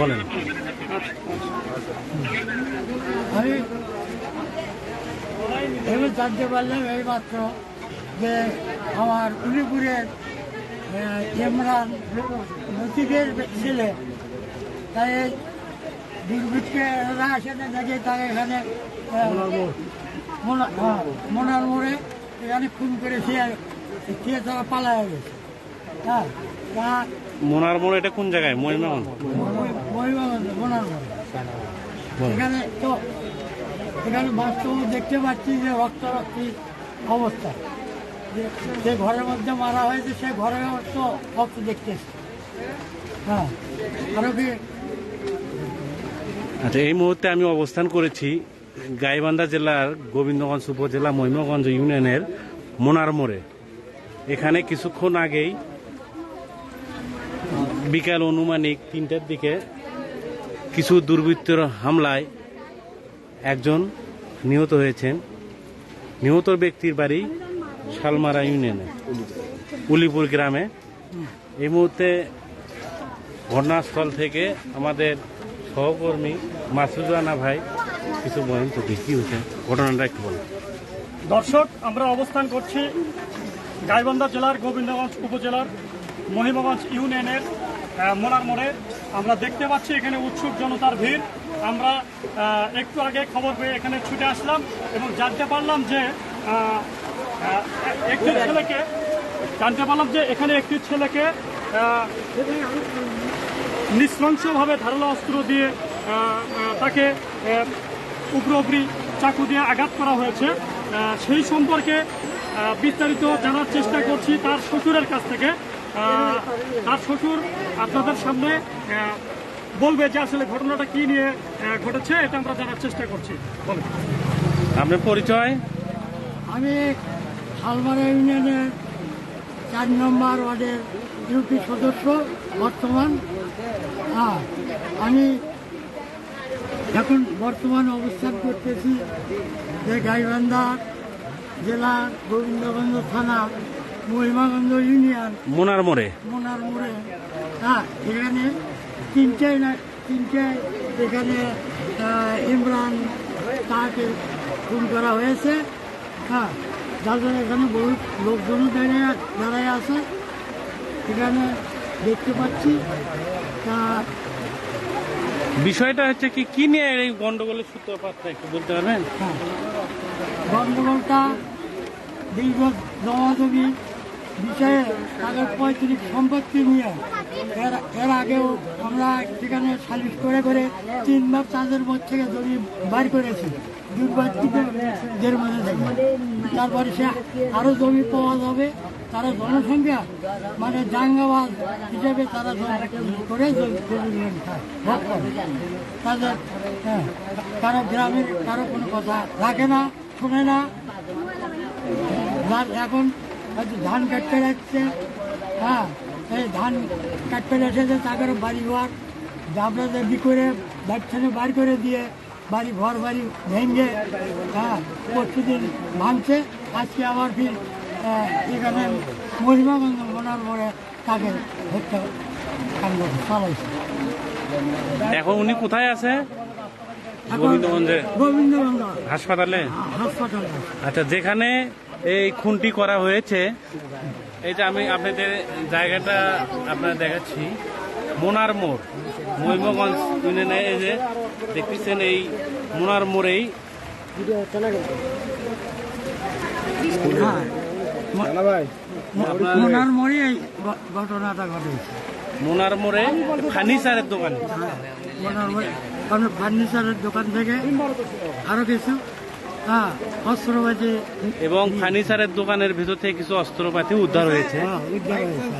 বলেন। আমি এবার জানতে পারলাম এই মাত্র যে আমার উলিপুরের ইমরান লতিফের ছেলে। তাই এই দুর্বৃত্তরা আসে না দেখে তাকে এখানে হ্যাঁ, মোনার মোড়ে এখানে খুন করে সে সে তারা পালায় গেছে। মোনার মোড় এটা কোন জায়গায়? মহিমাগঞ্জ এখানে তো এখানে বাস্তব দেখতে পাচ্ছি যে রক্তারক্তি অবস্থা। যে- ঘরের মধ্যে মারা হয়েছে সে ঘরে তো রক্ত দেখতেছে হ্যাঁ আরও কি? আচ্ছা এই মুহূর্তে আমি অবস্থান করেছি গাইবান্ধা জেলার গোবিন্দগঞ্জ উপজেলা মহিমাগঞ্জ ইউনিয়নের মোনার মোড়ে এখানে কিছুক্ষণ আগেই বিকাল অনুমানিক তিনটার দিকে কিছু দুর্বৃত্তর হামলায় একজন নিহত হয়েছেন। নিহত ব্যক্তির বাড়ি শালমারা ইউনিয়নে, উলিপুর গ্রামে। এই মুহূর্তে ঘটনাস্থল থেকে আমাদের সহকর্মী মাসুদ রানা ভাই কিছু বলেন তো কি হয়েছে? ঘটনাটা একটু বলেন। দর্শক, আমরা অবস্থান করছি গাইবান্ধা জেলার, গোবিন্দগঞ্জ উপজেলার, মহিমাগঞ্জ ইউনিয়নের মোনার মোড়ে আমরা দেখতে পাচ্ছি এখানে উৎসুক জনতার ভিড়। আমরা একটু আগে খবর পেয়ে এখানে ছুটে আসলাম এবং জানতে পারলাম যে একটি ছেলেকে জানতে পারলাম যে এখানে একটি ছেলেকে নৃশংসভাবে ধারালো অস্ত্র দিয়ে তাকে উপরি চাকু দিয়ে আঘাত করা হয়েছে। সেই সম্পর্কে বিস্তারিত জানার চেষ্টা করছি তার শ্বশুরের কাছ থেকে। তার শ্বশুর আপনাদের সামনে বলবে যে আসলে ঘটনাটা কি নিয়ে ঘটেছে এটা আমরা জানার চেষ্টা করছি। বলেন। আপনার পরিচয়? আমি শালমারা ইউনিয়নের চার নম্বর ওয়ার্ডের ইউপি সদস্য বর্তমান। হ্যাঁ আমি এখন বর্তমান অবস্থান করতেছি যে গাইবান্ধা জেলা গোবিন্দগঞ্জ থানা মহিমাগঞ্জ ইউনিয়ন। মোনার মোড়ে? মোনার মোড়ে। হ্যাঁ এখানে তিনটে না তিনটে এখানে ইমরান তাকে খুন করা হয়েছে। হ্যাঁ যাদের এখানে বহু লোকজন দাঁড়িয়ে দাঁড়ায় আছে। এখানে দেখতে পাচ্ছি তা বিষয়টা হচ্ছে কি কি নিয়ে এই গন্ডগোলের সূত্রপাতটা একটু বলতে পারবেন? হ্যাঁ, গণ্ডগোলটা দীর্ঘ জমাজমি বিষয়ে তাদের পৈতৃক সম্পত্তি নিয়ে। এর আগেও আমরা সেখানে সালিশ করে করে তিনবার তাদের মধ্যে থেকে জমি বার করেছি দুর্বাচিতদের মধ্যে থেকে। তারপরে সে আরও জমি পাওয়া যাবে, তারা জনসংখ্যা মানে জাঙ্গাবাদ হিসেবে তারা করে তাদের হ্যাঁ কারও গ্রামের কারও কোনো কথা রাখে না, শোনে না। এখন ধান কাটতে যাচ্ছে। হ্যাঁ এই ধান কাটতে এসেছে তাদের বাড়ি ঘর। জাবড়াতে বি করে বাচ্চানে বার করে দিয়ে বাড়ি ঘর বাড়ি ভেঙে হ্যাঁ প্রতিদিন ভাঙছে। আজকে আবার ফির এখানে মহিমাগঞ্জ মনার পরে তাকে হত্যা কাণ্ড চালাইছে। এখন উনি কোথায় আছে? গোবিন্দগঞ্জে? গোবিন্দগঞ্জ। হাসপাতালে? হাসপাতালে আচ্ছা যেখানে এই খুনটি করা হয়েছে। এই যে আমি আপনাদের জায়গাটা আপনার দেখাচ্ছি। মোনার মোড় মহিমগঞ্জ ইউনিয়নে এই যে দেখতেছেন এই মোনার মোড়েই। হ্যাঁ মনার মোড়ে এই ঘটনাটা ঘটেছে। মোনার মোড়ে ফার্নিচারের দোকান। মনার মোড়ে ফার্নিচারের দোকান থেকে আরও কিছু হ্যাঁ অস্ত্রপাতি এবং ফার্নিচারের দোকানের ভিতর থেকে কিছু অস্ত্রপাতি উদ্ধার হয়েছে হ্যাঁ, উদ্ধার হয়েছে।